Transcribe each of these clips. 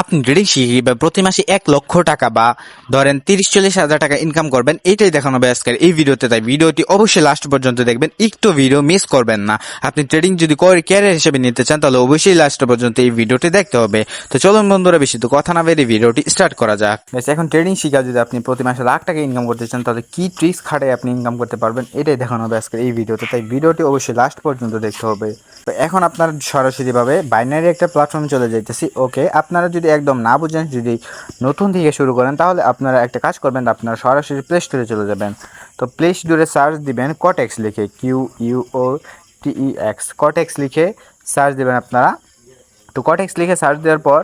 আপনি শিখে বা প্রতি মাসে এক লক্ষ টাকা বা ধরেন তিরিশ, চল্লিশ হাজার টাকা ইনকাম করবেন, এইটাই দেখানো হবে আজকের এই ভিডিওতে। তাই ভিডিওটি অবশ্যই লাস্ট পর্যন্ত দেখবেন, একটু ভিডিও মিস করবেন না। আপনি ট্রেডিং যদি ক্যারিয়ার হিসেবে নিতে চান, তাহলে অবশ্যই লাস্ট পর্যন্ত এই ভিডিওটি দেখতে হবে। তো চলুন বন্ধুরা, বেশি তো কথা না বেরিয়ে ভিডিওটি স্টার্ট করা যাক। বেশ এখন ট্রেডিং শিখা, যদি আপনি প্রতি মাসে লাখ টাকা ইনকাম করতে চান, তাহলে কি ট্রিক্স খাটে আপনি ইনকাম করতে পারবেন, এটাই দেখানো হবে আজকের এই ভিডিওতে। তাই ভিডিওটি অবশ্যই লাস্ট পর্যন্ত দেখতে হবে। তো এখন আপনার সরাসরিভাবে বাইনারি একটা প্ল্যাটফর্মে চলে যাইতেছি। ওকে আপনারা যদি একদম না বুঝেন, যদি নতুন থেকে শুরু করেন, তাহলে আপনারা একটা কাজ করবেন, আপনারা সরাসরি প্লে স্টোরে চলে যাবেন। তো প্লে স্টোরে সার্চ দিবেন কটেক্স লিখে Q U O T E X Quotex লিখে সার্চ দিবেন আপনারা। তো কটেক্স লিখে সার্চ দেওয়ার পর,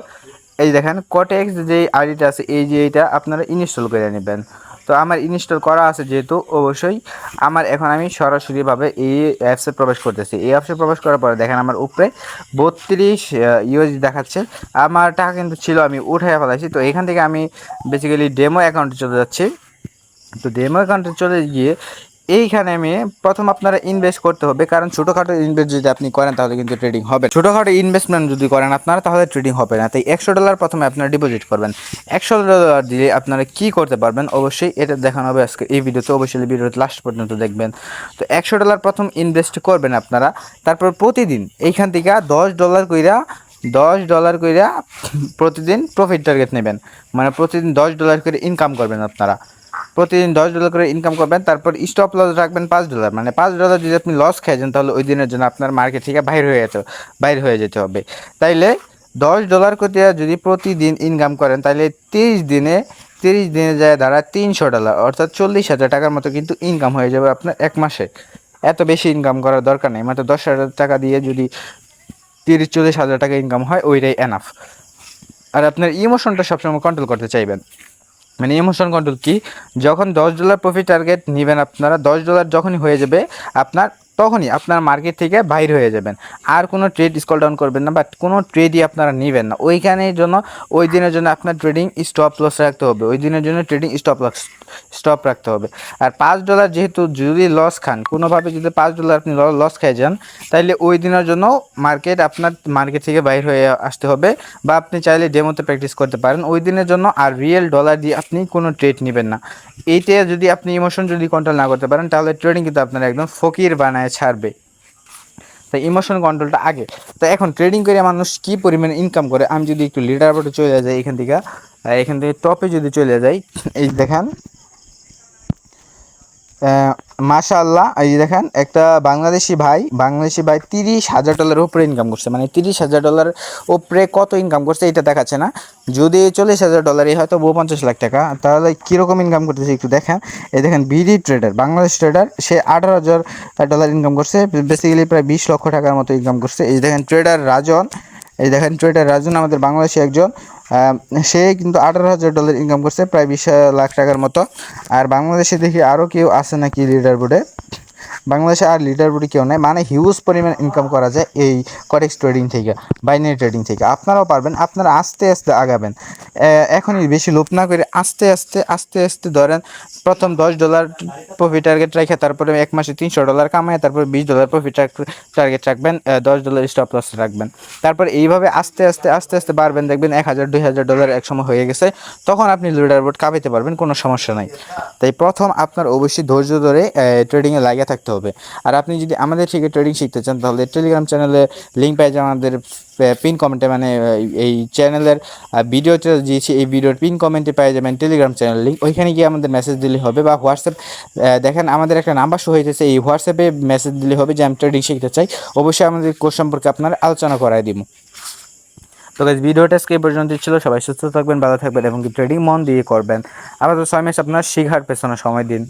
এই দেখেন কটেক্স যে আইডিটা আছে, এই যে এইটা আপনারা ইনস্টল করে নেবেন। তো আমার ইনস্টল করা আছে যেহেতু, অবশ্যই আমার এখন আমি সরাসরিভাবে এই অ্যাপসে প্রবেশ করতেছি। এই অ্যাপসে প্রবেশ করার পরে দেখেন আমার উপরে বত্রিশ ইউএসডি দেখাচ্ছে। আমার টাকা কিন্তু ছিল, আমি উঠে ফেলাইছি। তো এখান থেকে আমি বেসিক্যালি ডেমো অ্যাকাউন্টে চলে যাচ্ছি। তো ডেমো অ্যাকাউন্টে চলে গিয়ে এইখানে আমি প্রথম আপনারা ইনভেস্ট করতে হবে। কারণ ছোটোখাটো ইনভেস্ট যদি আপনি করেন, তাহলে কিন্তু ট্রেডিং হবে। ছোটোখাটো ইনভেস্টমেন্ট যদি করেন আপনারা, তাহলে ট্রেডিং হবে না। তাই একশো ডলার প্রথমে আপনারা ডিপোজিট করবেন। একশো ডলার দিয়ে আপনারা কি করতে পারবেন, অবশ্যই এটা দেখানো হবে আজকে এই ভিডিওতে। অবশ্যই ভিডিওতে লাস্ট পর্যন্ত দেখবেন। তো একশো ডলার প্রথম ইনভেস্ট করবেন আপনারা। তারপর প্রতিদিন এইখান থেকে দশ ডলার কইরা, দশ ডলার কইরা প্রতিদিন প্রফিট টার্গেট নেবেন। মানে প্রতিদিন দশ ডলার করে ইনকাম করবেন আপনারা। প্রতিদিন দশ ডলার করে ইনকাম করবেন, তারপর স্টপ লস রাখবেন পাঁচ ডলার মানে পাঁচ ডলার যদি আপনি লস খেয়েছেন তাহলে ওই দিনের জন্য আপনার মার্কেট থেকে বাইর হয়ে যেতে বাইর হয়ে যেতে হবে। তাইলে দশ ডলার করে যদি প্রতিদিন ইনকাম করেন তাহলে তিরিশ দিনে তিরিশ দিনে যায় দাঁড়া তিনশো ডলার অর্থাৎ চল্লিশ হাজার টাকার মতো কিন্তু ইনকাম হয়ে যাবে আপনার এক মাসে। এত বেশি ইনকাম করার দরকার নেই। মাত্র দশ হাজার টাকা দিয়ে যদি তিরিশ চল্লিশ হাজার টাকা ইনকাম হয়, ওইটাই এনাফ আর আপনার ইমোশনটা সবসময় কন্ট্রোল করতে চাইবেন। মানে ইমোশন কন্ট্রোল কি? যখন দশ ডলার প্রফিট টার্গেট নেবেন আপনারা, দশ ডলার যখনই হয়ে যাবে, আপনার তখনই আপনার মার্কেট থেকে বাইর হয়ে যাবেন। আর কোনো ট্রেড স্কল ডাউন করবেন না বাট কোনো ট্রেডই আপনারা নেবেন না। ওইখানের জন্য, ওই দিনের জন্য আপনার ট্রেডিং স্টপ লস রাখতে হবে। ওই দিনের জন্য ট্রেডিং স্টপ লস স্টপ রাখতে হবে। আর পাঁচ ডলার যেহেতু যদি লস খান, কোনোভাবে যদি পাঁচ ডলার আপনি লস খেয়ে যান তাহলে ওই দিনের জন্য মার্কেট আপনার মার্কেট থেকে বাইর হয়ে আসতে হবে। বা আপনি চাইলে ডেমোতে প্র্যাকটিস করতে পারেন। ওই দিনের জন্য আর রিয়েল ডলার দিয়ে আপনি কোনো ট্রেড নেবেন না। এইটা যদি আপনি ইমোশন যদি কন্ট্রোল না করতে পারেন, তাহলে ট্রেডিং কিন্তু আপনার একদম ফকির বানায় ছাড়বে। তাই ইমোশন কন্ট্রোলটা আগে। তো এখন ট্রেডিং করে মানুষ কি পরিমাণে ইনকাম করে? আমি যদি একটু লিডার বোর্ডে চলে যাই এখান থেকে এখান থেকে টপে যদি চলে যাই, এই দেখেন মাশাল্লাহ এই দেখেন, একটা বাংলাদেশি ভাই বাংলাদেশি ভাই তিরিশ হাজার ডলারের উপরে ইনকাম করছে। মানে তিরিশ হাজার ডলার উপরে কত ইনকাম করছে এটা দেখাচ্ছে না। যদি চল্লিশ হাজার ডলারই হয়তো বউ পঞ্চাশ লাখ টাকা। তাহলে কীরকম ইনকাম করতেছে একটু দেখেন। এই দেখেন বিডি ট্রেডার বাংলাদেশ ট্রেডার সে আঠারো হাজার ডলার ইনকাম করছে। বেসিক্যালি প্রায় বিশ লক্ষ টাকার মতো ইনকাম করছে। এই দেখেন ট্রেডার রাজন এই দেখেন ট্রেডার রাজুন আমাদের বাংলাদেশি একজন সে কিন্তু আঠারো হাজার ডলার ইনকাম করছে, প্রায় বিশ লাখ টাকার মতো। আর বাংলাদেশে দেখি আরও কেউ আছে নাকি লিডার বোর্ডে বাংলাদেশে আর লিডার বোর্ডে কেউ নেই। মানে হিউজ পরিমাণ ইনকাম করা যায় এই করেক্স ট্রেডিং থেকে বাইনারি ট্রেডিং থেকে। আপনারাও পারবেন, আপনারা আস্তে আস্তে আগাবেন। এখনই বেশি লোভ না করে আস্তে আস্তে আস্তে আস্তে ধরেন, প্রথম দশ ডলার প্রফিট টার্গেট রেখে তারপরে এক মাসে তিনশো ডলার কামায়, তারপরে বিশ ডলার প্রফিট টার্গেট রাখবেন দশ ডলার স্টপ লস রাখবেন। তারপর এইভাবে আস্তে আস্তে আস্তে আস্তে বাড়বেন, দেখবেন এক হাজার, দুই হাজার ডলার এক সময় হয়ে গেছে। তখন আপনি লিডার বোর্ড কাঁপাইতে পারবেন, কোনো সমস্যা নাই। তাই প্রথম আপনার অবশ্যই ধৈর্য ধরে ট্রেডিংয়ে লাগিয়ে থাকতে হবে। আর আপনি যদি আমাদের থেকে ট্রেডিং শিখতে চান, তাহলে টেলিগ্রাম চ্যানেলে লিঙ্ক পাই আমাদের পিন কমেন্টে মানে এই চ্যানেলের ভিডিওটা দিয়েছি এই ভিডিওর পিন কমেন্টে পেয়ে যাবেন টেলিগ্রাম চ্যানেল লিঙ্ক ওইখানে গিয়ে আমাদের মেসেজ দিলে হবে বা হোয়াটসঅ্যাপ দেখেন আমাদের একটা নাম্বার শো হয়েছে এই হোয়াটসঅ্যাপে মেসেজ দিলে হবে যে আমি ট্রেডিং শিখতে চাই। অবশ্যই আমাদের কোর্স সম্পর্কে আপনার আলোচনা করাই দিব। তো গাইজ ভিডিওটা আজকে পর্যন্ত ছিল। সবাই সুস্থ থাকবেন, ভালো থাকবেন এবং ট্রেডিং মন দিয়ে করবেন। আবার তো ছয় মাস আপনার শিখার পেছনে সময় দিন।